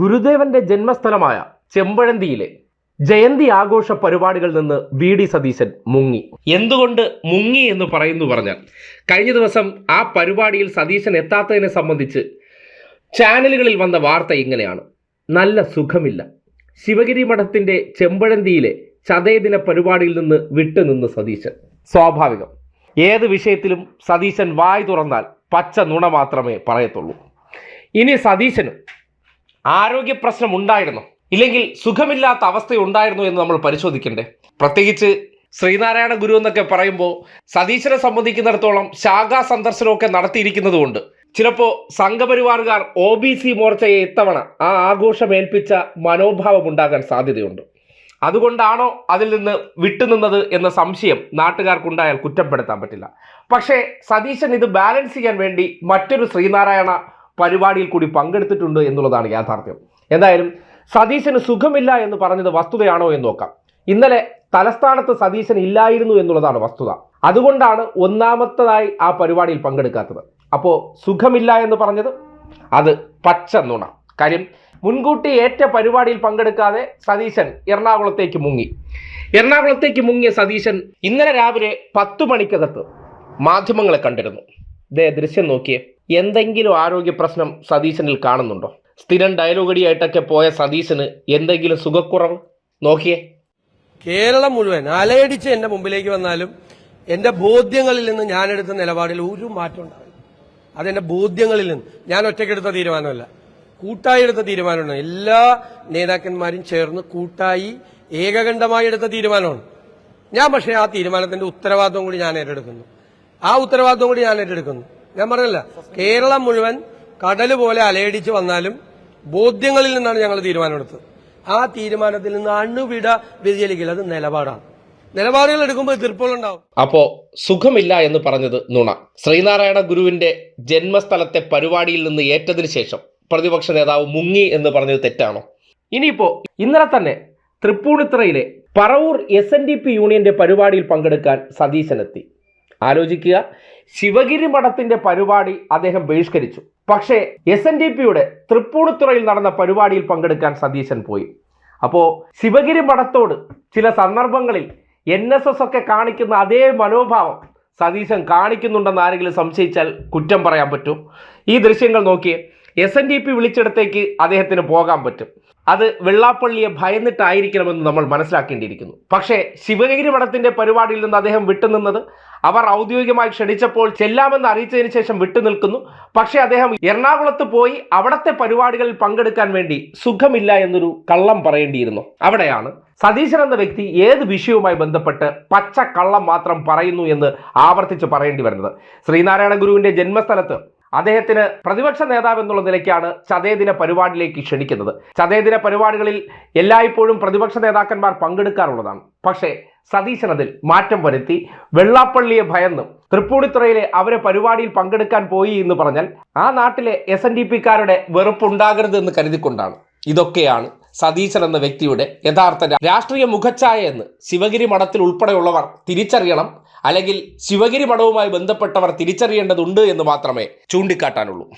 ഗുരുദേവന്റെ ജന്മസ്ഥലമായ ചെമ്പഴന്തിയിലെ ജയന്തി ആഘോഷ പരിപാടികളിൽ നിന്ന് വി ഡി സതീശൻ മുങ്ങി. എന്തുകൊണ്ട് മുങ്ങി എന്ന് പറയുന്നു പറഞ്ഞാൽ കഴിഞ്ഞ ദിവസം ആ പരിപാടിയിൽ സതീശൻ എത്താത്തതിനെ സംബന്ധിച്ച് ചാനലുകളിൽ വന്ന വാർത്ത ഇങ്ങനെയാണ്. നല്ല സുഖമില്ല. ശിവഗിരി മഠത്തിന്റെ ചെമ്പഴന്തിയിലെ ചതയദിന പരിപാടിയിൽ നിന്ന് വിട്ടുനിന്ന് സതീശൻ. സ്വാഭാവികം. ഏത് വിഷയത്തിലും സതീശൻ വായ് തുറന്നാൽ പച്ച നുണ മാത്രമേ പറയത്തുള്ളൂ. ഇനി സതീശന് ആരോഗ്യ പ്രശ്നം ഉണ്ടായിരുന്നു. ഇല്ലെങ്കിൽ സുഖമില്ലാത്ത അവസ്ഥ ഉണ്ടായിരുന്നു എന്ന് നമ്മൾ പരിശോധിക്കണ്ടേ? പ്രത്യേകിച്ച് ശ്രീനാരായണ ഗുരു എന്നൊക്കെ പറയുമ്പോൾ സതീശനെ സംബന്ധിക്കുന്നിടത്തോളം ശാഖാ സന്ദർശനമൊക്കെ നടത്തിയിരിക്കുന്നതുകൊണ്ട് ചിലപ്പോൾ സംഘപരിവാറുകാർ ഒ ബി സി മോർച്ചയെ ഇത്തവണ ആ ആഘോഷമേൽപ്പിച്ച മനോഭാവം ഉണ്ടാകാൻ സാധ്യതയുണ്ട്. അതുകൊണ്ടാണോ അതിൽ നിന്ന് വിട്ടുനിന്നത് എന്ന സംശയം നാട്ടുകാർക്കുണ്ടായാൽ കുറ്റപ്പെടുത്താൻ പറ്റില്ല. പക്ഷേ സതീശൻ ഇത് ബാലൻസ് ചെയ്യാൻ വേണ്ടി മറ്റൊരു ശ്രീനാരായണ പരിപാടിയിൽ കൂടി പങ്കെടുത്തിട്ടുണ്ട് എന്നുള്ളതാണ് യാഥാർത്ഥ്യം. എന്തായാലും സതീശന് സുഖമില്ല എന്ന് പറഞ്ഞത് വസ്തുതയാണോ എന്ന് നോക്കാം. ഇന്നലെ തലസ്ഥാനത്ത് സതീശൻ ഇല്ലായിരുന്നു എന്നുള്ളതാണ് വസ്തുത. അതുകൊണ്ടാണ് ഒന്നാമത്തതായി ആ പരിപാടിയിൽ പങ്കെടുക്കാത്തത്. അപ്പോൾ സുഖമില്ല എന്ന് പറഞ്ഞത്? അത് പച്ച നുണ. കാര്യം മുൻകൂട്ടി ഏറ്റ പരിപാടിയിൽ പങ്കെടുക്കാതെ സതീശൻ എറണാകുളത്തേക്ക് മുങ്ങി. എറണാകുളത്തേക്ക് മുങ്ങിയ സതീശൻ ഇന്നലെ രാവിലെ പത്തു മണിക്കകത്ത് മാധ്യമങ്ങളെ കണ്ടിരുന്നു. ദേ ദൃശ്യം നോക്കിയേ. എന്തെങ്കിലും ആരോഗ്യ പ്രശ്നം സതീശനിൽ കാണുന്നുണ്ടോ? സ്ഥിരം ഡയലോഗടിയായിട്ടൊക്കെ പോയ സതീശന് എന്തെങ്കിലും സുഖക്കുറവ്? നോക്കിയേ. കേരളം മുഴുവൻ അലയടിച്ച് എന്റെ മുമ്പിലേക്ക് വന്നാലും എന്റെ ബോധ്യങ്ങളിൽ നിന്ന് ഞാൻ എടുത്ത നിലപാടിൽ ഒരു മാറ്റം ഉണ്ടാവില്ല. അതെന്റെ ബോധ്യങ്ങളിൽ നിന്ന് ഞാൻ ഒറ്റയ്ക്കെടുത്ത തീരുമാനമല്ല. കൂട്ടായി എടുത്ത തീരുമാനമാണ്. എല്ലാ നേതാക്കന്മാരും ചേർന്ന് കൂട്ടായി ഏകകണ്ഠമായി എടുത്ത തീരുമാനമാണ്. ഞാൻ പക്ഷേ ആ തീരുമാനത്തിന്റെ ഉത്തരവാദിത്വം കൂടി ഞാൻ ഏറ്റെടുക്കുന്നു. ആ ഉത്തരവാദിത്വം കൂടി ഞാൻ ഏറ്റെടുക്കുന്നു. ഞാൻ പറഞ്ഞല്ല. കേരളം മുഴുവൻ കടൽ പോലെ അലയടിച്ച് വന്നാലും ബോധ്യങ്ങളിൽ നിന്നാണ് ഞങ്ങൾ തീരുമാനമെടുത്തത്. ആ തീരുമാനത്തിൽ നിന്ന് അണുവിട വ്യതിചലിക്കില്ല. അത് നിലപാടാണ്. നിലപാടുകൾ എടുക്കുമ്പോൾ എതിർപ്പുകളുണ്ടാവും. അപ്പോ സുഖമില്ല എന്ന് പറഞ്ഞത് നുണ. ശ്രീനാരായണ ഗുരുവിന്റെ ജന്മസ്ഥലത്തെ പരിപാടിയിൽ നിന്ന് ഏറ്റതിന് ശേഷം പ്രതിപക്ഷ നേതാവ് മുങ്ങി എന്ന് പറഞ്ഞത് തെറ്റാണോ? ഇനിയിപ്പോ ഇന്നലെ തന്നെ തൃപ്പൂണിത്തുറയിലെ Paravur S N D P യൂണിയന്റെ പരിപാടിയിൽ പങ്കെടുക്കാൻ സതീശനെത്തി ആലോചിക്കുക. ശിവഗിരി മഠത്തിന്റെ പരിപാടി അദ്ദേഹം ബഹിഷ്കരിച്ചു. പക്ഷേ എസ് എൻ ഡി പിയുടെ തൃപ്പൂണിത്തുറയിൽ നടന്ന പരിപാടിയിൽ പങ്കെടുക്കാൻ സതീശൻ പോയി. അപ്പോൾ ശിവഗിരി മഠത്തോട് ചില സന്ദർഭങ്ങളിൽ എൻ എസ് എസ് ഒക്കെ കാണിക്കുന്ന അതേ മനോഭാവം സതീശൻ കാണിക്കുന്നുണ്ടെന്ന് ആരെങ്കിലും സംശയിച്ചാൽ കുറ്റം പറയാൻ പറ്റും. ഈ ദൃശ്യങ്ങൾ നോക്കിയേ എസ് എൻ ഡി പി വിളിച്ചിടത്തേക്ക് അദ്ദേഹത്തിന് പോകാൻ പറ്റും. അത് വെള്ളാപ്പള്ളിയെ ഭയന്നിട്ടായിരിക്കണമെന്ന് നമ്മൾ മനസ്സിലാക്കേണ്ടിയിരിക്കുന്നു. പക്ഷേ ശിവഗിരി മഠത്തിന്റെ പരിപാടിയിൽ നിന്ന് അദ്ദേഹം വിട്ടുനിന്നത് അവർ ഔദ്യോഗികമായി ക്ഷണിച്ചപ്പോൾ ചെല്ലാമെന്ന് അറിയിച്ചതിന് ശേഷം വിട്ടുനിൽക്കുന്നു. പക്ഷേ അദ്ദേഹം എറണാകുളത്ത് പോയി അവിടത്തെ പരിപാടികളിൽ പങ്കെടുക്കാൻ വേണ്ടി സുഖമില്ല എന്നൊരു കള്ളം പറയേണ്ടിയിരുന്നു. അവിടെയാണ് സതീശൻ എന്ന വ്യക്തി ഏത് വിഷയവുമായി ബന്ധപ്പെട്ട് പച്ച കള്ളം മാത്രം പറയുന്നു എന്ന് ആവർത്തിച്ച് പറയേണ്ടി വരുന്നത്. ശ്രീനാരായണ ഗുരുവിന്റെ ജന്മസ്ഥലത്ത് അദ്ദേഹത്തിന് പ്രതിപക്ഷ നേതാവ് എന്നുള്ള നിലയ്ക്കാണ് ചതയദിന പരിപാടിയിലേക്ക് ക്ഷണിക്കുന്നത്. ചതയദിന പരിപാടികളിൽ എല്ലായ്പ്പോഴും പ്രതിപക്ഷ നേതാക്കന്മാർ പങ്കെടുക്കാറുള്ളതാണ്. പക്ഷേ സതീശൻ അതിൽ മാറ്റം വരുത്തി. വെള്ളാപ്പള്ളിയെ ഭയന്ന് തൃപ്പൂണിത്തുറയിലെ അവരെ പരിപാടിയിൽ പങ്കെടുക്കാൻ പോയി എന്ന് പറഞ്ഞാൽ ആ നാട്ടിലെ എസ് എൻ ഡി പിക്കാരുടെ വെറുപ്പുണ്ടാകരുത് എന്ന് കരുതിക്കൊണ്ടാണ്. ഇതൊക്കെയാണ് സതീശൻ എന്ന വ്യക്തിയുടെ യഥാർത്ഥ രാഷ്ട്രീയ മുഖച്ഛായ എന്ന് ശിവഗിരി മഠത്തിൽ ഉൾപ്പെടെയുള്ളവർ തിരിച്ചറിയണം. അല്ലെങ്കിൽ ശിവഗിരി മഠവുമായി ബന്ധപ്പെട്ടവർ തിരിച്ചറിയേണ്ടതുണ്ട് എന്ന് മാത്രമേ ചൂണ്ടിക്കാട്ടാനുള്ളൂ.